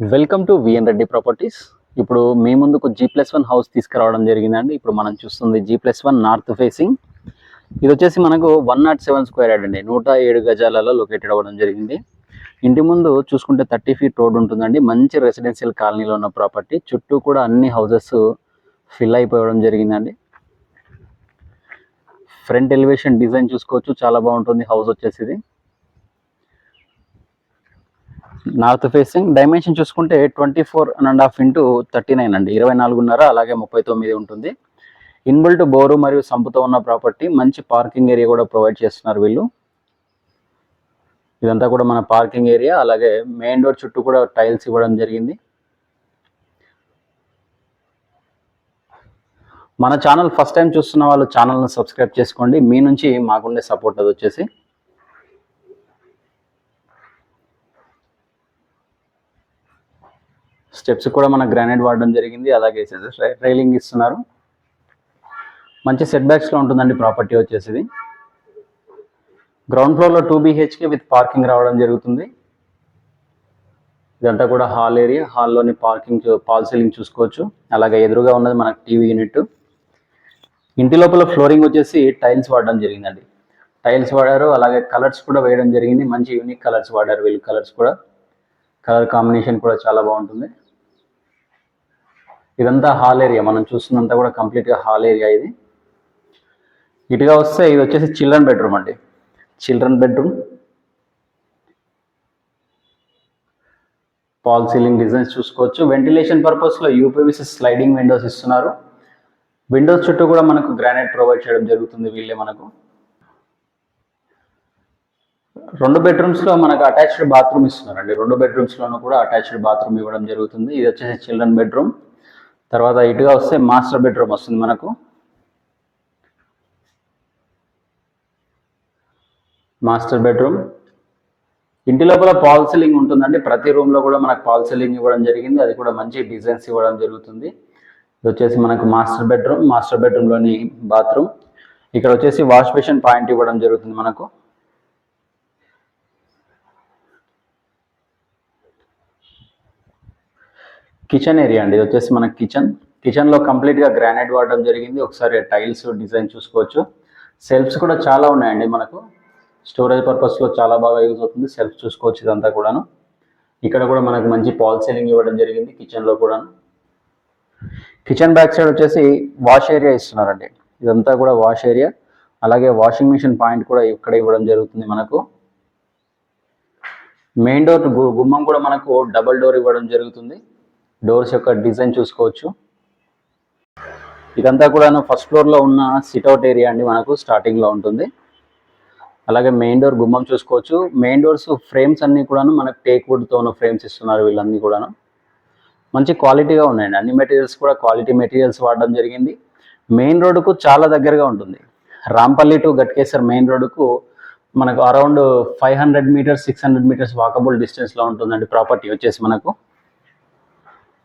Welcome to VN Reddy properties ఇప్పుడు మీ ముందుకు జీ ప్లస్ వన్ హౌస్ తీసుకురావడం జరిగిందండి. ఇప్పుడు మనం చూస్తుంది G plus one north facing ఇది వచ్చేసి మనకు one not seven square yard అండి. నూట ఏడు గజాలలో లొకేటెడ్ అవ్వడం జరిగింది. ఇంటి ముందు చూసుకుంటే థర్టీ ఫీట్ రోడ్ ఉంటుందండి. మంచి రెసిడెన్షియల్ కాలనీలో ఉన్న ప్రాపర్టీ చుట్టూ కూడా అన్ని హౌసెస్ ఫిల్ అయిపోవడం జరిగిందండి. ఫ్రంట్ ఎలివేషన్ డిజైన్ చూసుకోవచ్చు. చాలా బాగుంటుంది. హౌస్ వచ్చేసి ఇది. North facing. డైమెన్షన్ చూసుకుంటే twenty four and and half into thirty nine అండి. ఇరవై నాలుగున్నర అలాగే ముప్పై తొమ్మిది ఉంటుంది. ఇన్బిల్ట్ బోరు మరియు సంపుతో ఉన్న ప్రాపర్టీ మంచి పార్కింగ్ ఏరియా కూడా ప్రొవైడ్ చేస్తున్నారు వీళ్ళు. ఇదంతా కూడా మన పార్కింగ్ ఏరియా అలాగే మెయిన్ డోర్ చుట్టూ కూడా టైల్స్ ఇవ్వడం జరిగింది. మన ఛానల్ ఫస్ట్ టైం చూస్తున్న వాళ్ళు ఛానల్ని సబ్స్క్రైబ్ చేసుకోండి. మీ నుంచి మాకుండే సపోర్ట్ అది వచ్చేసి. స్టెప్స్ కూడా మన గ్రానైట్ వాడడం జరిగింది అలాగే రైలింగ్ ఇస్తున్నారు. మంచి సెట్ బ్యాక్స్లో ఉంటుందండి ప్రాపర్టీ వచ్చేసి గ్రౌండ్ ఫ్లోర్లో టూ బీహెచ్కే విత్ పార్కింగ్ రావడం జరుగుతుంది. ఇదంతా కూడా హాల్ ఏరియా హాల్లోని పార్కింగ్ పాల్ సీలింగ్ చూసుకోవచ్చు. అలాగే ఎదురుగా ఉన్నది మనకు టీవీ యూనిట్ ఇంటి లోపల ఫ్లోరింగ్ వచ్చేసి టైల్స్ వాడడం జరిగిందండి. టైల్స్ వాడారు అలాగే కలర్స్ కూడా వేయడం జరిగింది. మంచి యూనిక్ కలర్స్ వాడారు వీళ్ళు కలర్స్ కూడా. కలర్ కాంబినేషన్ కూడా చాలా బాగుంటుంది. ఇదంతా హాల్ ఏరియా. మనం చూస్తున్నంతా కూడా కంప్లీట్గా హాల్ ఏరియా ఇది. ఇటుగా వస్తే ఇది వచ్చేసి చిల్డ్రన్ బెడ్రూమ్ అండి. Children bedroom. False ceiling designs చూసుకోవచ్చు. వెంటిలేషన్ పర్పస్లో యూపీవీసీ స్లైడింగ్ విండోస్ ఇస్తున్నారు. విండోస్ చుట్టూ కూడా మనకు గ్రానైట్ ప్రొవైడ్ చేయడం జరుగుతుంది వీళ్ళే మనకు. రెండు బెడ్రూమ్స్లో మనకు అటాచ్డ్ బాత్రూమ్ ఇస్తున్నారండి. రెండు బెడ్రూమ్స్లోనూ కూడా అటాచ్డ్ బాత్రూమ్ ఇవ్వడం జరుగుతుంది. ఇది వచ్చేసి చిల్డ్రన్ బెడ్రూమ్. తర్వాత ఇటుగా వస్తే మాస్టర్ బెడ్రూమ్ వస్తుంది మనకు. Master bedroom. ఇంటి లోపల పాల్ సీలింగ్ ఉంటుందండి. ప్రతి రూమ్లో కూడా మనకు పాల్ సీలింగ్ ఇవ్వడం జరిగింది. అది కూడా మంచి డిజైన్స్ ఇవ్వడం జరుగుతుంది. ఇది వచ్చేసి మనకు మాస్టర్ బెడ్రూమ్. మాస్టర్ బెడ్రూమ్లోని బాత్రూమ్. ఇక్కడ వచ్చేసి వాష్ బేషన్ పాయింట్ ఇవ్వడం జరుగుతుంది మనకు. కిచెన్ ఏరియా అండి. ఇది వచ్చేసి మన కిచెన్ కిచెన్లో కంప్లీట్గా గ్రానైట్ వాడడం జరిగింది. ఒకసారి టైల్స్ డిజైన్ చూసుకోవచ్చు. సెల్ఫ్స్ కూడా చాలా ఉన్నాయండి మనకు. స్టోరేజ్ పర్పస్లో చాలా బాగా యూజ్ అవుతుంది. సెల్ఫ్ చూసుకోవచ్చు ఇదంతా కూడాను. ఇక్కడ కూడా మనకు మంచి పాల్ సీలింగ్ ఇవ్వడం జరిగింది కిచెన్లో కూడాను. కిచెన్ బ్యాక్ సైడ్ వచ్చేసి వాష్ ఏరియా ఇస్తున్నారండి. ఇదంతా కూడా వాష్ ఏరియా అలాగే వాషింగ్ మిషన్ పాయింట్ కూడా ఇక్కడ ఇవ్వడం జరుగుతుంది మనకు. మెయిన్ డోర్ గుమ్మం కూడా మనకు డబల్ డోర్ ఇవ్వడం జరుగుతుంది. డోర్స్ యొక్క డిజైన్ చూసుకోవచ్చు. ఇదంతా కూడా ఫస్ట్ ఫ్లోర్లో ఉన్న సిట్అవుట్ ఏరియా అండి మనకు స్టార్టింగ్లో ఉంటుంది. అలాగే మెయిన్ డోర్ గుమ్మం చూసుకోవచ్చు. మెయిన్ డోర్స్ ఫ్రేమ్స్ అన్నీ కూడాను మనకు టేక్ వుడ్తో ఉన్న ఫ్రేమ్స్ ఇస్తున్నారు వీళ్ళన్నీ కూడాను. మంచి క్వాలిటీగా ఉన్నాయండి. అన్ని మెటీరియల్స్ కూడా క్వాలిటీ మెటీరియల్స్ వాడడం జరిగింది. మెయిన్ రోడ్డుకు చాలా దగ్గరగా ఉంటుంది. రాంపల్లి టు గట్కేశ్వర్ మెయిన్ రోడ్డుకు మనకు around five hundred metres six hundred metres walkable డిస్టెన్స్లో ఉంటుందండి ప్రాపర్టీ వచ్చేసి మనకు.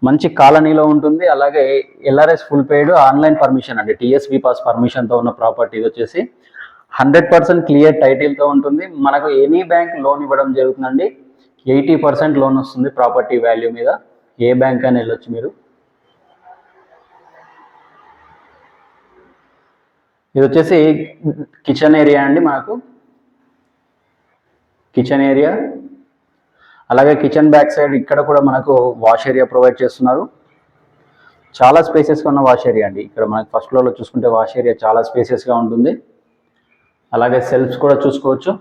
మంచి కాలనీలో ఉంటుంది. అలాగే LRS full paid online permission అండి. టీఎస్బీ పాస్ పర్మిషన్తో ఉన్న ప్రాపర్టీ వచ్చేసి హండ్రెడ్ పర్సెంట్ క్లియర్ టైటిల్తో ఉంటుంది. మనకు ఎనీ బ్యాంక్ లోన్ ఇవ్వడం జరుగుతుందండి. ఎయిటీ పర్సెంట్ లోన్ వస్తుంది ప్రాపర్టీ వాల్యూ మీద. ఏ బ్యాంక్ అని వెళ్ళొచ్చు మీరు. ఇది వచ్చేసి కిచెన్ ఏరియా అండి మనకు కిచెన్ ఏరియా. అలాగే కిచెన్ బ్యాక్ సైడ్ ఇక్కడ కూడా మనకు వాష్ ఏరియా ప్రొవైడ్ చేస్తున్నారు. చాలా స్పేసెస్గా ఉన్న వాష్ ఏరియా అండి. ఇక్కడ మనకు ఫస్ట్ ఫ్లోర్లో చూసుకుంటే వాష్ ఏరియా చాలా స్పేసెస్గా ఉంటుంది. అలాగే సెల్ఫ్స్ కూడా చూసుకోవచ్చు.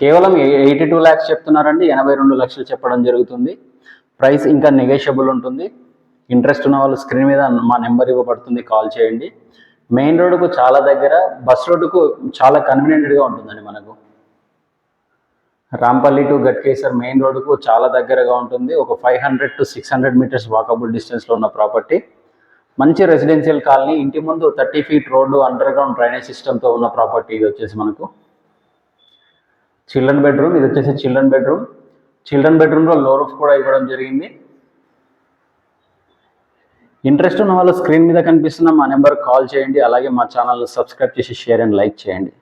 కేవలం ఎయిటీ టూ ల్యాక్స్ చెప్తున్నారండి. ఎనభై రెండు లక్షలు చెప్పడం జరుగుతుంది. ప్రైస్ ఇంకా నెగోషియబుల్ ఉంటుంది. ఇంట్రెస్ట్ ఉన్న వాళ్ళు స్క్రీన్ మీద మా నెంబర్ ఇవ్వబడుతుంది. కాల్ చేయండి. మెయిన్ రోడ్డుకు చాలా దగ్గర బస్ రోడ్డుకు చాలా కన్వీనియంట్గా ఉంటుందండి మనకు. రాంపల్లి టు గట్కేసర్ మెయిన్ రోడ్డుకు చాలా దగ్గరగా ఉంటుంది. ఒక five hundred to six hundred meters walkable డిస్టెన్స్లో ఉన్న ప్రాపర్టీ. మంచి రెసిడెన్షియల్ కాలనీ ఇంటి ముందు thirty feet road underground drainage సిస్టమ్తో ఉన్న ప్రాపర్టీ ఇది వచ్చేసి మనకు. చిల్డ్రన్ బెడ్రూమ్ ఇది వచ్చేసి చిల్డ్రన్ బెడ్రూమ్. చిల్డ్రన్ బెడ్రూమ్లో లో రూఫ్ కూడా ఇవ్వడం జరిగింది. ఇంట్రెస్ట్ ఉన్న వాళ్ళు స్క్రీన్ మీద కనిపిస్తున్న మా నెంబర్ కాల్ చేయండి. అలాగే మా ఛానల్ సబ్స్క్రైబ్ చేసి షేర్ అండ్ లైక్ చేయండి.